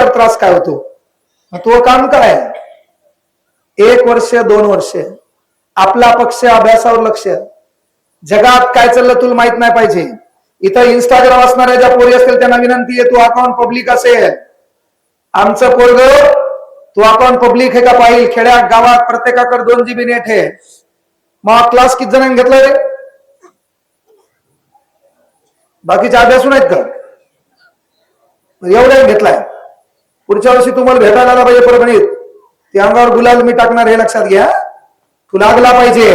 डोक्यावर त्रास काय होतो? मग तो काम काय एक वर्ष दोन वर्ष. आपला पक्ष अभ्यासावर लक्ष. जगात काय चाललं तुला माहीत नाही पाहिजे. इथं इंस्टाग्राम असणाऱ्या ज्या पोरी असतील त्यांना विनंती आहे तू अकाउंट पब्लिक असेल. आमचं पोरग तू अकाउंट पब्लिक आहे का पाहिजे खेड्या गावात प्रत्येकाकडे दोन जीबी नेट आहे. मग क्लास किती जणांनी घेतलाय रे? बाकीचे अभ्यासून आहेत का? एवढ्या घेतलाय. पुढच्या वर्षी तुम्हाला भेटायला आला पाहिजे परभणीत. ते अंगावर गुलाल मी टाकणार हे लक्षात घ्या. तू लागला पाहिजे.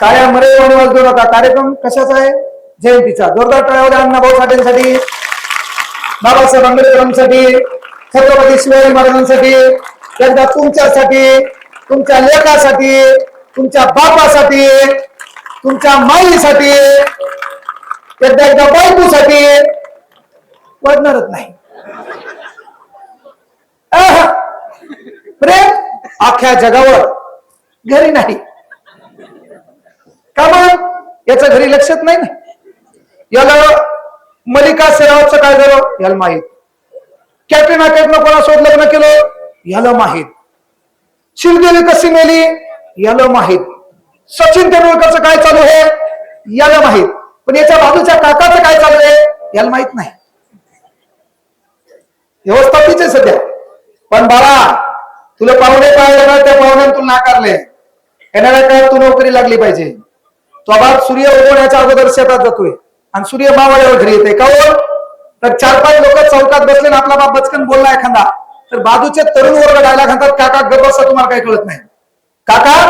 काय मरे वाजवू नका कार्यक्रम कशाचा आहे? जयंतीचा. जोरदार टाळ्या अण्णा भाऊ साठेंसाठी बाबासाहेब आंबेडकरांसाठी छत्रपती शिवाजी महाराजांसाठी एकदा तुमच्यासाठी तुमच्या लेखासाठी तुमच्या बापासाठी तुमच्या माईसाठी एकदा एकदा बायकोसाठी वाढणारच नाही. प्रेम अख्ख्या जगावर घरी नाही. का मग याचं घरी लक्षात नाही ना. याला मलिका सेरावचं काय झालं? याला माहीत. कॅटरीना कैफनं कोणासोबत लग्न केलं? याला माहीत. शिवदेवी कशी मेली? याला माहीत. सचिन तेंडुलकरचं काय चालू आहे? याला माहीत. पण याच्या बाजूच्या काकाचं काय चालू आहे? याला माहीत नाही. व्यवस्थापित आहे सध्या. पण बाळा तुला पाहुणे काय येणार त्या पाहुण्याने तुला नाकारले. येणाऱ्या काळात तू नोकरी लागली पाहिजे. तो बाप सूर्य उगवण्याच्या अगोदर शेतात जातोय. आणि सूर्य मावळ्यावर घरी येते का हो? तर चार पाच लोक चौकात बसले ना आपला बाप बचकन बोलला एखादा. तर बाजूचे तरुण वर्ग डायला घालतात काका गप असा तुम्हाला काही कळत नाही. काका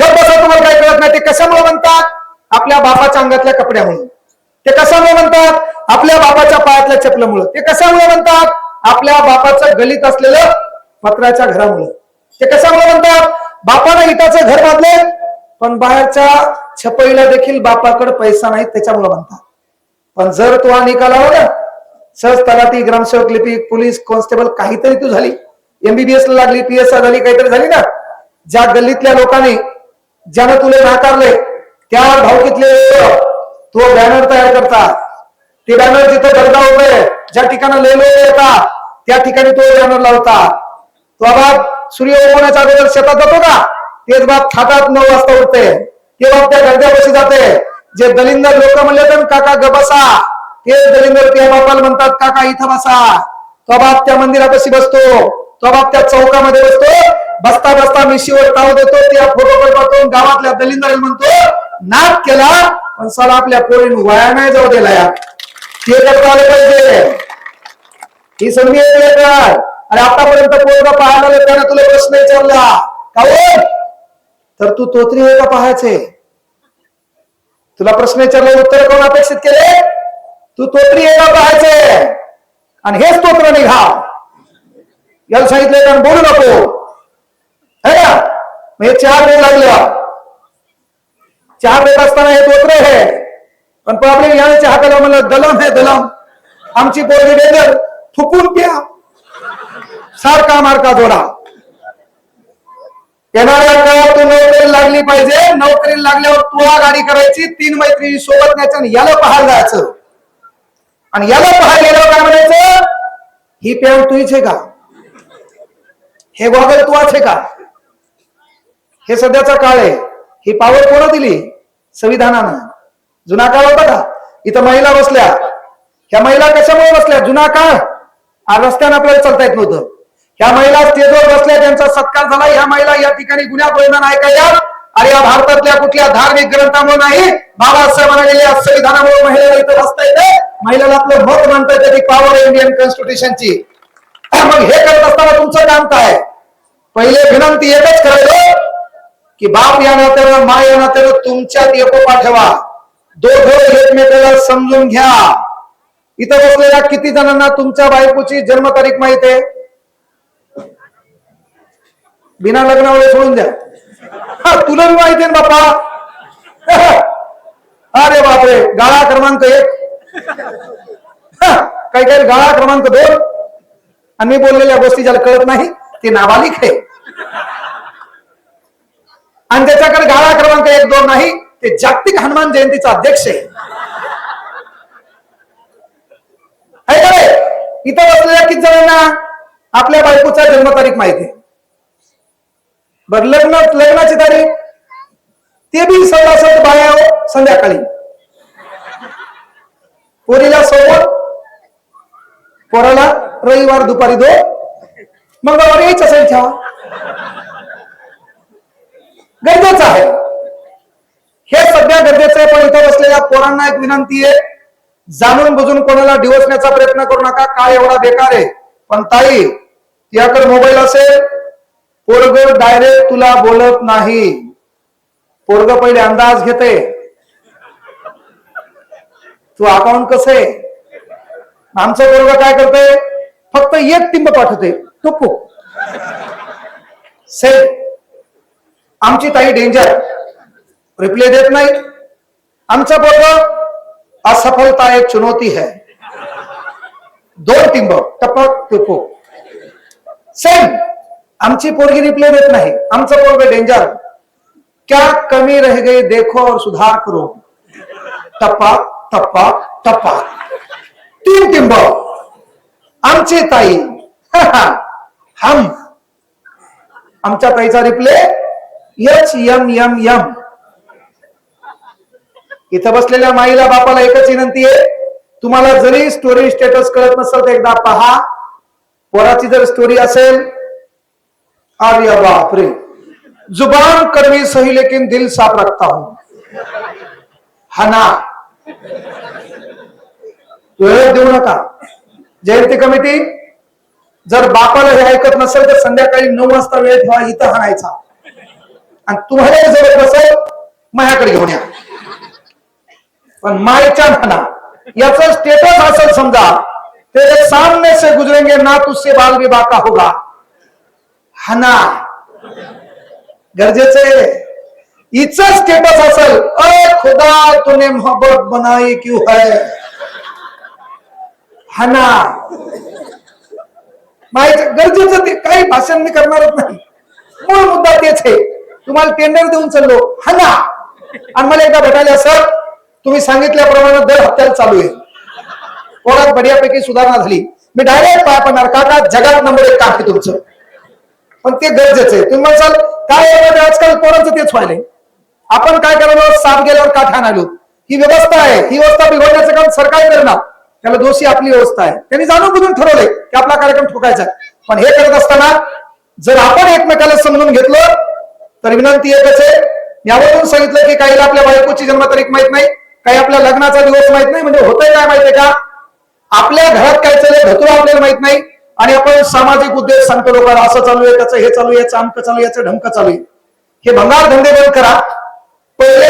गप बसा तुम्हाला काही कळत नाही. ते कशामुळे म्हणतात? आपल्या बापाच्या अंगातल्या कपड्यामुळे. ते कशामुळे म्हणतात? आपल्या बापाच्या पायातल्या चपल्यामुळे ते कशामुळे म्हणतात? आपल्या बापाचं गलीत असलेलं पत्राच्या घरामुळे. ते कशामुळे म्हणतात? बापानं इटाचं घर बांधले पण बाहेरच्या छपईला देखील बापाकडे पैसा नाही त्याच्यामुळे म्हणतात. पण जर तू हा निकाल आला ना सहज तलाठी ग्रामसेवक लिपिक पोलीस कॉन्स्टेबल काहीतरी तू झाली. एमबीबीएस ला लागली पी एस झाली काहीतरी झाली ना? ज्या गल्लीतल्या लोकांनी ज्यानं तुले नाकारले त्या भावकीतले तो बॅनर तयार करता ते बॅनर जिथं दर्गा होते ज्या ठिकाणी लेलो येतात त्या ठिकाणी तो बॅनर लावतात तो बाप सूर्य उगवण्याच्या अगोदर शेतात जातो का? तेच बाप थाटात नऊ वाजता उठते. ते बाप त्या गर्द्यापाशी जाते. जे दलिंदर लोक म्हणले तर काका ग बसा. ते दलिंदर त्या बापाला म्हणतात काका इथं बसा. तो बाप त्या मंदिरापाशी बसतो. तो बाप त्या चौकामध्ये बसतो. बसता बसता मिशीवर ताव देतो. त्या फोटो पाहतो गावातल्या दलिंदर म्हणतो नाक केला पण साला आपल्या पोरीन वाया नाही जाऊ दिला या ते करता आलं पाहिजे. ही संधी येते काय? आणि आतापर्यंत पोरगा पाहायला आलं त्यानं तुला प्रश्न विचारला. का हो? तर तू तोत्री आहे का पाहायचे? तुला प्रश्न विचारले उत्तर कोण अपेक्षित केले? तू तोत्री आहे का पाहायचे? आणि हेच तोत्र निघा याला सांगितलं कारण बोलू नको. है ना? मग हे चार वेळ लागल्या चार वेळ असताना हे तोत्र आहे. पण प्रॉब्लेम याने हाताला म्हणलं दलम आहे दलम. आमची पोरगी डेंजर थुकून प्या. सारखा मारका जोडा. येणाऱ्या काळात नोकरी लागली पाहिजे. नोकरी लागल्यावर तुला गाडी करायची तीन मैत्रिणी सोबत न्यायचं आणि याला पाहायला जायचं. आणि याला पाहायला गेल्यावर काय म्हणायचं? ही पॅन्ट तुझीच आहे का? हे वगैरे तुझाच आहे का? हे सध्याचा काळ आहे. ही पावर कोणा दिली? संविधानानं. जुना काळ होता का? इथं महिला बसल्या. ह्या महिला कशामुळे बसल्या? जुना काळ. रस्त्यानं आपल्याला चालता येत नव्हतं. ह्या महिला स्टेजवर बसल्या त्यांचा सत्कार झाला. ह्या महिला या ठिकाणी गुन्ह्या परिणाम ऐकायला आणि या भारतातल्या कुठल्या धार्मिक ग्रंथामुळे नाही? बाबासाहेबांना गेल्या संविधानामुळे महिलेला इथं बसता येते महिलेला आपलं मत मानता येते ती पॉवर इंडियन कॉन्स्टिट्यूशनची मग हे करत असताना तुमचं काम काय? पहिले विनंती एकच करायचं की बाप या नात्यानं मा या नात्यानं तुमच्यात एकोपा ठेवा. दोघं एकमेकाला समजून घ्या. इथं बसलेल्या किती जणांना तुमच्या बायकोची जन्मतारीख माहीत आहे? बिना लग्नामुळे सोडून द्या. हा, तुला बी माहिती आहे ना बाप्पा. अरे बापरे गाळा क्रमांक एक. हा, काही काही गाळा क्रमांक दोन. आणि मी बोललेल्या गोष्टी ज्याला कळत नाही ते नाबालिक आहे. आणि त्याच्याकडे गाळा क्रमांक एक दोन नाही ते जागतिक हनुमान जयंतीचा अध्यक्ष आहे है का रे? इथं बसलेल्या किती जणांना आपल्या बायकोचा जन्मतारीख माहिती आहे? बर लग्न लग्नाची तारीख? ते बी सवडासवड बाया संध्याकाळी. पोरीला सोबत पोराला रविवार दुपारी दो मंगळवार यायच असेल ठेवा गरजेचं आहे. हे सध्या गरजेचं आहे पण इथं बसलेल्या पोरांना एक विनंती आहे जाणून बुजून कोणाला डिवसण्याचा प्रयत्न करू नका. काय एवढा बेकार आहे? पण ताई याकडे मोबाईल असेल? पोरग डायरेक्ट तुला बोलत नाही. पोरग पहिले अंदाज घेते. तू अकाउंट कसं? आहे आमचं पोरग काय करते फक्त एक टिंब पाठवते टुप्पू सेफ आमची ताई डेंजर रिप्ले देत नाही. आमचं पोरग असफलता एक चुनौती है। दोन टिंब टपक टुपू सेम आमची पोरगी रिप्ले देत नाही. आमचं पोरग डेंजर क्या कमी रह गई देखो और सुधार करो। टप्पा टप्पा टप्पा। तीन टिंब आमची ताई, हम। आमच्या ताईचा रिप्ले यच यम यम यम। इथं बसलेल्या माईला बापाला एकच विनंती आहे तुम्हाला जरी स्टोरी स्टेटस कळत नसेल तर एकदा पहा. पोराची जर स्टोरी असेल अरे बापरे. जुबान कड़वी सही लेकिन दिल साफ रखता हूं. हना. वेळ देऊ नका. जयंती कमिटी जर बापाला हे ऐकत नसेल तर संध्याकाळी नऊ वाजता वेळ ठेवा इथं हाणायचा. आणि तुम्हाला जर बसेल पण मायच्या म्हणा याचं स्टेटस असेल समजा तेरे सामने से गुजरेंगे ना तुझसे बाल विवाह का होगा. हना. गरजेचे इच स्टेटस असेल अरे खुदा तूने मोहब्बत बनाई क्यों है? हना. माहिती गरजेचं ते काही भाषण मी करणारच नाही. मूळ मुद्दा तेच आहे. तुम्हाला टेंडर देऊन चाललो. हना. आणि मला एकदा भेटायला सर तुम्ही सांगितल्याप्रमाणे दर हप्त्याला चालू आहे. कोणात बढियापैकी सुधारणा झाली मी डायरेक्ट पाय पडणार काका जगात नंबर एक काम आहे तुमचं. पण ते गरजेचं आहे. तुम्ही म्हणसाल काय आहे? म्हणजे आजकाल कोणाचं तेच व्हायलंय. आपण काय करायला साप गेल्यावर काठ आलो? ही व्यवस्था आहे. ही व्यवस्था बिघडण्याचं काम सरकार करणार. त्याला दोषी आपली व्यवस्था आहे. त्यांनी जाणून बुजून ठरवलंय की आपला कार्यक्रम ठोकायचा पण हे करत असताना जर आपण एकमेकाला समजून घेतलं तर विनंती एकच आहे. यावरून सांगितलं की काहीला आपल्या बायकोची जन्मतारीख माहीत नाही. काही आपल्या लग्नाचा दिवस माहीत नाही म्हणजे होतंय काय माहितीये का? आपल्या घरात काय चाललंय धतुरा आपल्याला माहीत नाही. आणि आपण सामाजिक उद्देश सांगतो लोकांना असं चालू आहे त्याचं हे चालू आहे याचं आमकं चालू याचं ढमकं चालू आहे. हे भंगार धंदे बंद करा. पहिले